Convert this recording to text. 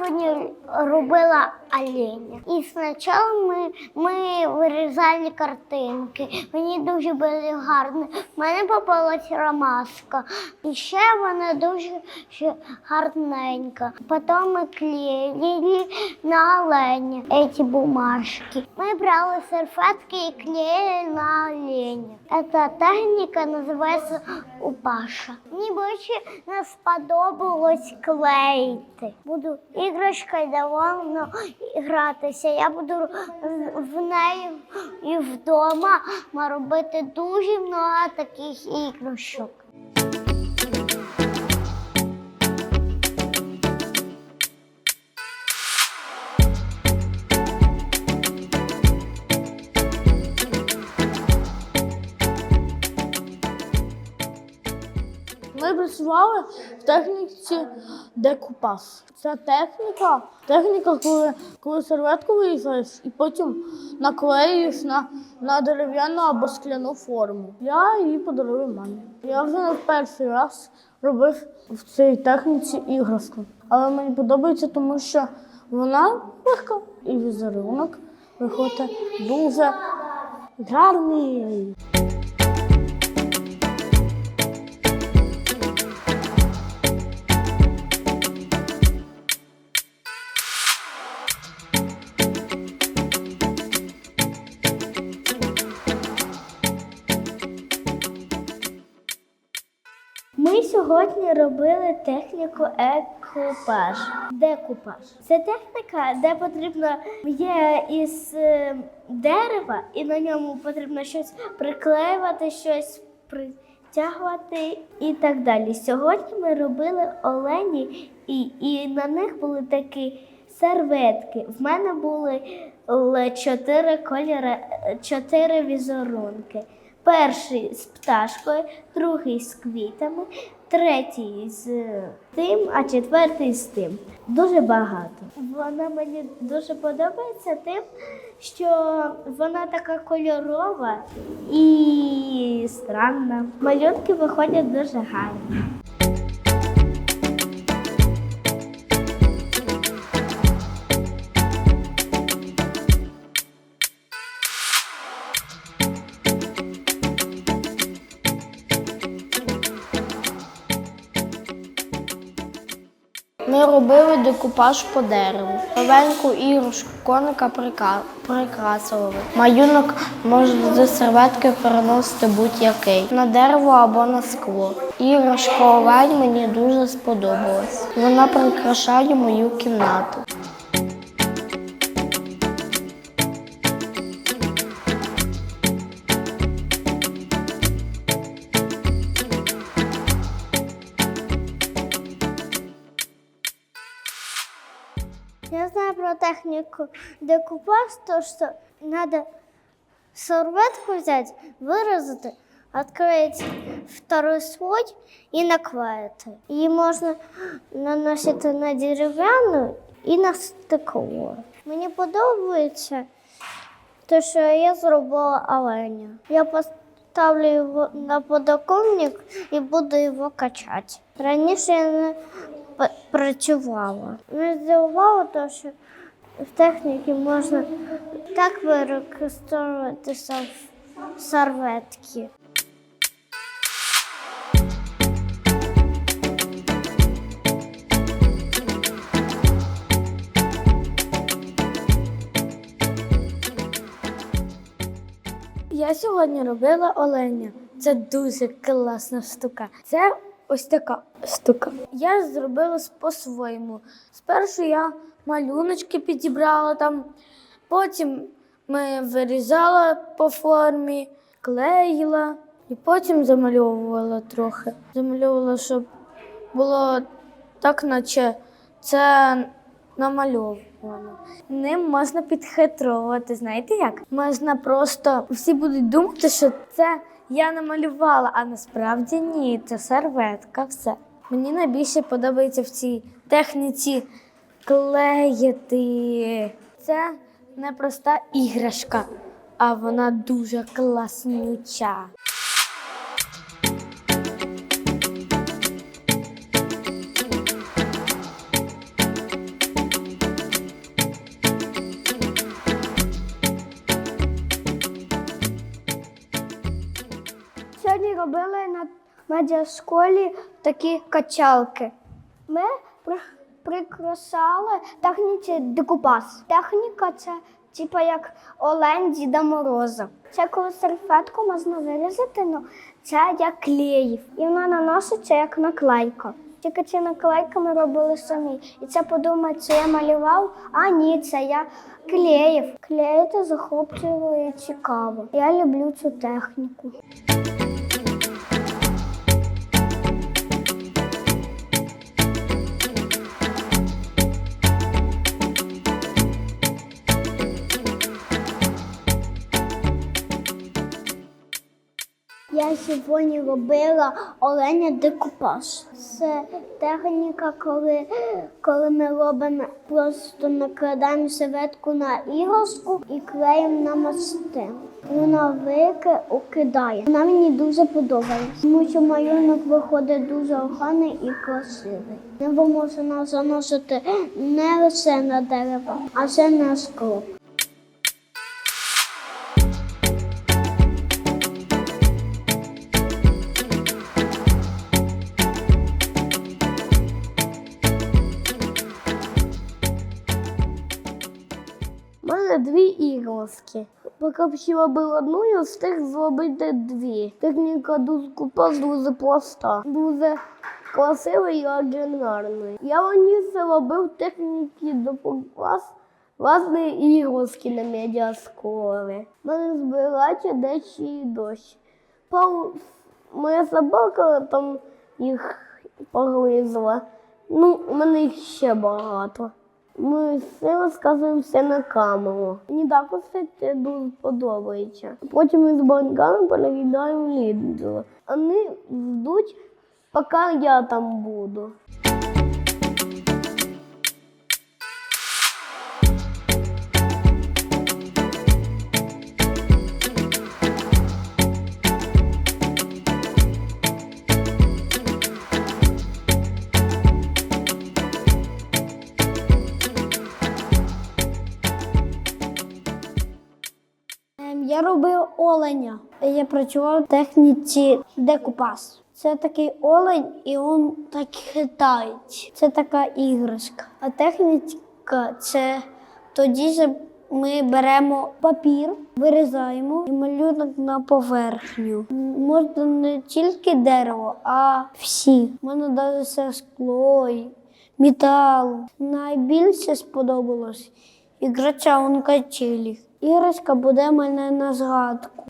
сьогодні робила оленя. І спочатку ми, ми вирізали картинки. Мені дуже було гарно. В мене попалась ромашка. І ще вона дуже гарненька. Потім ми клеїли на оленя ці бумажки. Ми брали серфетки і клеїли на оленя. Ця техніка називається упаша. Мені більше не сподобалось клеїти. Буду іграшкою давно гратися. Я буду в неї і вдома робити дуже багато таких іграшок. Працювали в техніці декупаж. Це техніка, техніка, коли, коли серветку вирізаєш і потім наклеюєш на, на дерев'яну або скляну форму. Я її подарую мамі. Я вже не перший раз робив в цій техніці іграшку. Але мені подобається, тому що вона легка і візерунок виходить дуже гарний. Ми сьогодні робили техніку екупаж. Декупаж. Це техніка, де потрібно є із е, дерева, і на ньому потрібно щось приклеювати, щось притягувати і так далі. Сьогодні ми робили олені, і, і на них були такі серветки. В мене були чотири кольори, е, чотири візерунки. Перший з пташкою, другий з квітами, третій з тим, а четвертий з тим. Дуже багато. Вона мені дуже подобається тим, що вона така кольорова і странна. Малюнки виходять дуже гарні. Ми робили декупаж по дереву. Новеньку іграшку коника прикрасили. Малюнок можна з серветки переносити будь-який на дерево або на скло. Іграшка олень мені дуже сподобалась. Вона прикрашає мою кімнату. Технику декупаж, то что надо серветку взять, выразить, открыть второй слой и наклеить. Її можна наносити на дерев'яну і на стекло. Мені подобається те, що я зробила оленя. Я поставлю його на подоконник і буду його качати. Раніше я не працювала. Мене здивувало, те, що в техніці можна так використовувати серветки. Я сьогодні робила оленя. Це дуже класна штука. Це ось така штука. Я зробила по-своєму. Спершу я малюночки підібрала там, потім ми вирізала по формі, клеїла і потім замальовувала трохи. Замальовувала, щоб було так, наче це намальовано. Ним можна підхитрувати. Знаєте як? Можна просто всі будуть думати, що це я намалювала, а насправді ні, це серветка, все. Мені найбільше подобається в цій техніці клеїти. Це не проста іграшка, а вона дуже класнюча. Робили на медіашколі такі качалки. Ми при- прикрашали техніці декупас. Техніка це типа як олень Діда Мороза. Це коли серфетку можна вирізати, ну це як клеїв. І вона наноситься як наклейка. Тільки ці наклейки ми робили самі. І це подумають, що я малював, а ні, це я клеїв. Клеїти захоплює цікаво. Я люблю цю техніку. Сьогодні робила оленя декупаж. Це техніка, коли, коли ми робимо просто накладаємо серветку на іграшку і клеїмо на мости. Вона вики укидає. Вона мені дуже подобається, тому що малюнок виходить дуже охайний і красивий. Небо можна заносити не лише на дерево, а ще на скло. У мене дві іграшки. Поки хотіла би одну, я встиг зробити дві. Техніка дуже дуже проста, дуже красива і оригінальна. Я раніше робив техніки до клас власні іграшки на медіасколі. У мене збирається дечі дощ. Пару... Моя собака там їх погризла. Ну, у мене їх ще багато. Ми все розказуємо все на камеру. Мені також це дуже подобається. Потім ми з банками переглядаємо відео. Вони ждуть, поки я там буду. Я робив оленя. Я працював в техніці декупас. Це такий олень, і він так хитається. Це така іграшка. А техніка це тоді ми беремо папір, вирізаємо і малюнок на поверхню. Можна не тільки дерево, а всі. Можна навіть все скло, метал. Найбільше сподобалось іграча он качелі. Ірочка буде мене на згадку.